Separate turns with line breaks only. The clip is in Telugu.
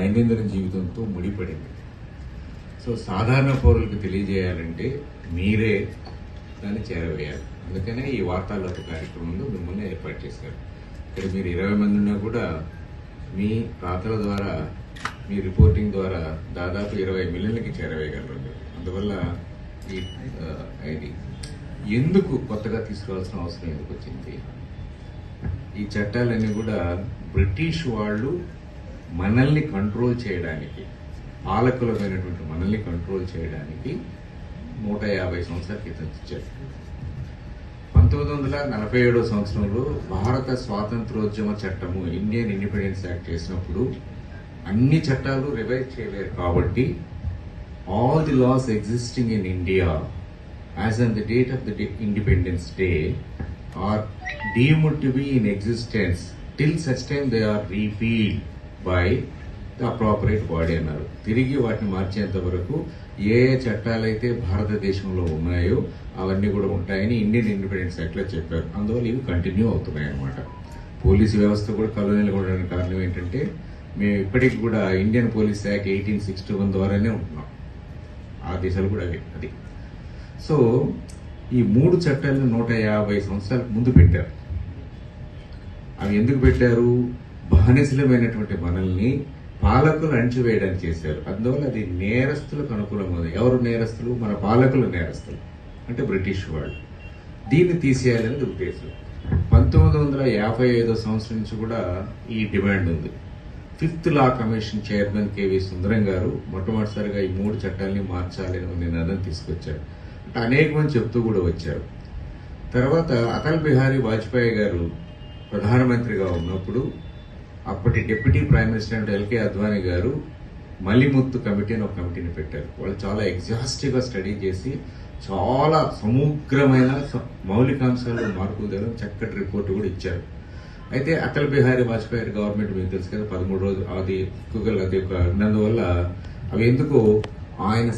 దైనందిన జీవితంతో ముడిపడింది. సో సాధారణ పౌరులకు తెలియజేయాలంటే మీరే దాన్ని చేరవేయాలి. అందుకనే ఈ వార్తాలోక కార్యక్రమంలో మిమ్మల్ని ఏర్పాటు చేశారు. ఇక్కడ మీరు ఇరవై మంది ఉన్నా కూడా మీ రాతల ద్వారా మీ రిపోర్టింగ్ ద్వారా దాదాపు ఇరవై మిలియన్లకి చేరవేయగలరు అందువల్ల ఈ ఇది ఎందుకు కొత్తగా తీసుకోవాల్సిన అవసరం ఎందుకు వచ్చింది? ఈ చట్టాలన్నీ కూడా బ్రిటిష్ వాళ్ళు మనల్ని కంట్రోల్ చేయడానికి పాలకులమైనటువంటి మనల్ని కంట్రోల్ చేయడానికి నూట యాభై సంవత్సరాల క్రితం ఇచ్చారు. పంతొమ్మిది వందల నలభై ఏడో సంవత్సరంలో భారత స్వాతంత్రోద్యమ చట్టము ఇండియన్ ఇండిపెండెన్స్ యాక్ట్ చేసినప్పుడు అన్ని చట్టాలు రివైజ్ చేయలేరు కాబట్టి all the laws existing in India as on the date of the independence day are deemed to be in existence till such time they are repealed by the appropriate body అన్నారు. తిరిగి వాటిని మార్చేంత వరకు ఏ ఏ చట్టాలైతే భారతదేశంలో ఉన్నాయో అవన్నీ కూడా ఉంటాయని ఇండియన్ ఇండిపెండెన్స్ యాక్ట్లో చెప్పారు. అందువల్ల ఇవి కంటిన్యూ అవుతున్నాయి అన్నమాట. పోలీసు వ్యవస్థ కూడా కలోనియల్ ఉండడానికి కారణం ఏంటంటే మేము ఇప్పటికి కూడా Indian police act eighteen sixty one ద్వారానే ఉంటున్నాం. ఆ దిశలు కూడా అవి అది. సో ఈ మూడు చట్టాలను నూట యాభై సంవత్సరాలకు ముందు పెట్టారు. అవి ఎందుకు పెట్టారు? బానిసలమైనటువంటి మనల్ని పాలకులు అణిచివేయడానికి చేశారు. అందువల్ల అది నేరస్తులకు అనుకూలంగా ఎవరు నేరస్తులు? మన పాలకులు నేరస్తులు. అంటే బ్రిటిష్ వాళ్ళు. దీన్ని తీసేయాలనేది ఉద్దేశం. పంతొమ్మిది వందల యాభై ఐదో సంవత్సరం నుంచి కూడా ఈ డిమాండ్ ఉంది. Fifth law commission chairman KV Sundaram గారు మొట్టమొదటిసారిగా ఈ మూడు చట్టాలని మార్చాలని ఒక నినాదం తీసుకొచ్చారు. అంటే అనేక మంది చెప్తూ కూడా వచ్చారు. తర్వాత అటల్ బిహారీ వాజ్పేయి గారు ప్రధానమంత్రిగా ఉన్నప్పుడు అప్పటి డిప్యూటీ ప్రైమ్ మినిస్టర్ అంటే ఎల్కే అద్వానీ గారు మలిముత్తు కమిటీ అని ఒక కమిటీని పెట్టారు. వాళ్ళు చాలా ఎగ్జాస్టివ్గా స్టడీ చేసి చాలా సమగ్రమైన స- మౌలికాంశాలు మార్పులు తేవడం చక్కటి రిపోర్ట్ కూడా ఇచ్చారు. అయితే అటల్ బిహారీ వాజ్పేయి గవర్నమెంట్ మీకు తెలుసు కదా పదమూడు రోజులు అది ఎక్కువగా అది ఒక ఉన్నందువల్ల అవి ఎందుకు ఆయన